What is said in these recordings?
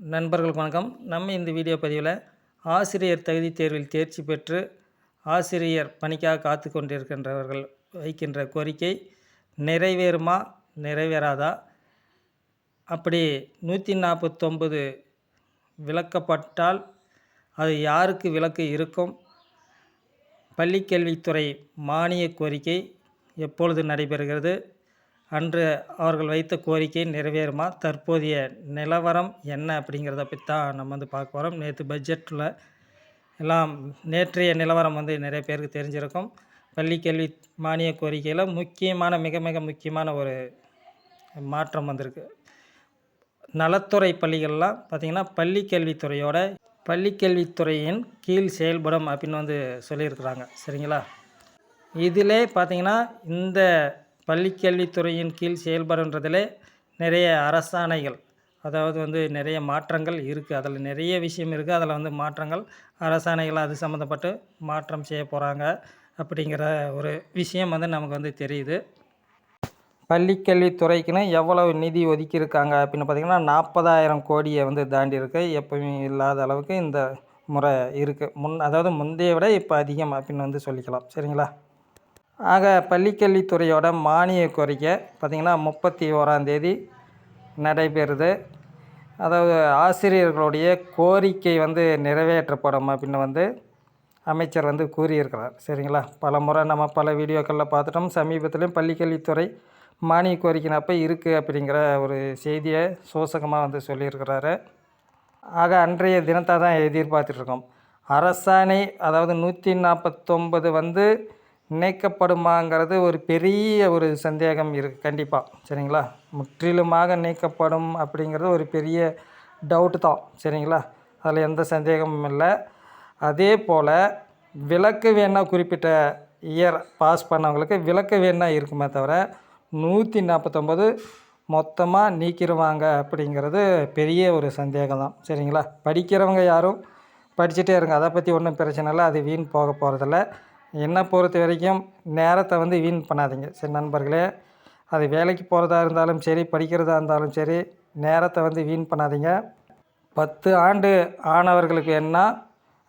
நண்பர்களுக்கு வணக்கம். நம்ம இந்த வீடியோ பதிவில் ஆசிரியர் தகுதி தேர்வில் தேர்ச்சி பெற்று ஆசிரியர் பணிக்காக காத்து கொண்டிருக்கின்றவர்கள் வைக்கின்ற கோரிக்கை நிறைவேறுமா? நிறைவேறாதா? அப்படி நூற்றி நாற்பத்தொம்பது விளக்கப்பட்டால் அது யாருக்கு விலக்கு இருக்கும்? பள்ளிக்கல்வித்துறை மானிய கோரிக்கை எப்பொழுது நடைபெறுகிறது? அன்று அவர்கள் வைத்த கோரிக்கை நிறைவேறுமா? தற்போதைய நிலவரம் என்ன அப்படிங்கிறத பற்றி தான் நம்ம வந்து பார்க்க போகிறோம் நேற்று பட்ஜெட்டில் எல்லாம் நேற்றைய நிலவரம் வந்து நிறைய பேருக்கு தெரிஞ்சிருக்கும். பள்ளிக்கல்வி மானிய கோரிக்கையில் முக்கியமான மிக மிக முக்கியமான ஒரு மாற்றம் வந்திருக்கு. நலத்துறை பள்ளிகள்லாம் பார்த்திங்கன்னா பள்ளிக்கல்வித்துறையோட பள்ளிக்கல்வித்துறையின் கீழ் செயல்படும் அப்படின்னு வந்து சொல்லியிருக்கிறாங்க. சரிங்களா? இதிலே பார்த்திங்கன்னா இந்த பள்ளிக்கல்வித்துறையின் கீழ் செயல்படுன்றதில் நிறைய அரசாணைகள் அதாவது வந்து நிறைய மாற்றங்கள் இருக்குது அதில் நிறைய விஷயம் இருக்குது அதில் வந்து மாற்றங்கள் அரசாணைகள் அது சம்மந்தப்பட்டு மாற்றம் செய்ய போகிறாங்க அப்படிங்கிற ஒரு விஷயம் வந்து நமக்கு வந்து தெரியுது. பள்ளிக்கல்வித்துறைக்குன்னு எவ்வளவு நிதி ஒதுக்கியிருக்காங்க அப்படின்னு பார்த்திங்கன்னா நாற்பதாயிரம் கோடியை வந்து தாண்டி இருக்கு எப்பவுமே இல்லாத அளவுக்கு இந்த முறை இருக்குது முன் அதாவது முந்தைய விட இப்போ அதிகம் அப்படின்னு வந்து சொல்லிக்கலாம். சரிங்களா? ஆக பள்ளிக்கல்வித்துறையோட மானிய கோரிக்கை பார்த்திங்கன்னா முப்பத்தி ஓராந்தேதி நடைபெறுது. அதாவது ஆசிரியர்களுடைய கோரிக்கை வந்து நிறைவேற்றப்படும் அப்படின்னு வந்து அமைச்சர் வந்து கூறியிருக்கிறார். சரிங்களா? பல முறை நம்ம பல வீடியோக்களில் பார்த்துட்டோம். சமீபத்திலையும் பள்ளிக்கல்வித்துறை மானிய கோரிக்கைனப்போ இருக்குது அப்படிங்கிற ஒரு செய்தியை சோசகமாக வந்து சொல்லியிருக்கிறாரு. ஆக அன்றைய தினத்தை தான் எதிர்பார்த்துட்ருக்கோம் அரசாணை அதாவது நூற்றி நாற்பத்தொம்பது வந்து நீக்கப்படுமாங்கிறது ஒரு பெரிய ஒரு சந்தேகம் இருக்குது கண்டிப்பாக சரிங்களா? முற்றிலுமாக நீக்கப்படும் அப்படிங்கிறது ஒரு பெரிய டவுட்டு தான். சரிங்களா? அதில் எந்த சந்தேகமும் இல்லை. அதே போல் விளக்கு வேணால் குறிப்பிட்ட இயர் பாஸ் பண்ணவங்களுக்கு விளக்கு வேணால் இருக்குமே தவிர நூற்றி நாற்பத்தொம்பது மொத்தமாக நீக்கிடுவாங்க அப்படிங்கிறது பெரிய ஒரு சந்தேகம் தான். சரிங்களா? படிக்கிறவங்க யாரும் படிச்சுட்டே இருங்க. அதை பற்றி ஒன்றும் பிரச்சனை இல்லை. அது வீண் போக போகிறதில்ல என்னை பொறுத்த வரைக்கும் நேரத்தை வந்து வீண் பண்ணாதீங்க. சரி நண்பர்களே அது வேலைக்கு போகிறதா இருந்தாலும் சரி படிக்கிறதா இருந்தாலும் சரி நேரத்தை வந்து வீண் பண்ணாதீங்க. பத்து ஆண்டு ஆனவர்களுக்கு என்ன?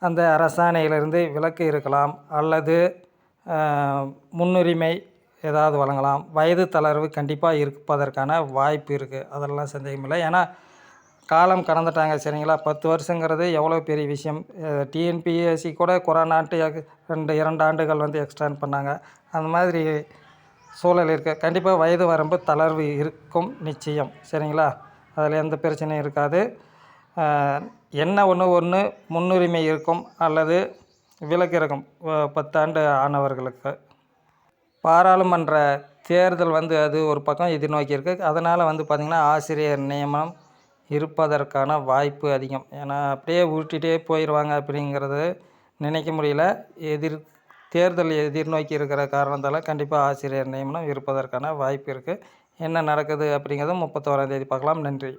அந்த அரசாணையிலிருந்து விலக்கு இருக்கலாம். அல்லது முன்னுரிமை ஏதாவது வழங்கலாம். வயது தளர்வு கண்டிப்பாக இருப்பதற்கான வாய்ப்பு இருக்குது அதெல்லாம் சந்தேகமில்லை. ஏன்னா காலம் கடந்துட்டாங்க சரிங்களா? பத்து வருஷங்கிறது எவ்வளோ பெரிய விஷயம். டிஎன்பிஎஸ்சி கூட கொரோனாட்டு ரெண்டு இரண்டு ஆண்டுகள் வந்து எக்ஸ்டெண்ட் பண்ணாங்க. அந்த மாதிரி சூழல் இருக்குது கண்டிப்பாக வயது வரம்பு தளர்வு இருக்கும் நிச்சயம் சரிங்களா? அதில் எந்த பிரச்சனையும் இருக்காது. என்ன ஒன்று ஒன்று முன்னுரிமை இருக்கும் அல்லது விலக்கு இருக்கும் பத்தாண்டு ஆனவர்களுக்கு. பாராளுமன்ற தேர்தல் வந்து அது ஒரு பக்கம் எதிர்நோக்கி இருக்குது அதனால் வந்து பார்த்திங்கன்னா ஆசிரியர் நியமனம் இருப்பதற்கான வாய்ப்பு அதிகம். ஏன்னா அப்படியே உருட்டிகிட்டே போயிடுவாங்க அப்படிங்கிறது நினைக்க முடியல. எதிர் தேர்தல் எதிர்நோக்கி இருக்கிற காரணத்தால் கண்டிப்பாக ஆசிரியர் நியமனம் இருப்பதற்கான வாய்ப்பு இருக்குது என்ன நடக்குது அப்படிங்கிறத முப்பத்தோராந்தேதி பார்க்கலாம். நன்றி.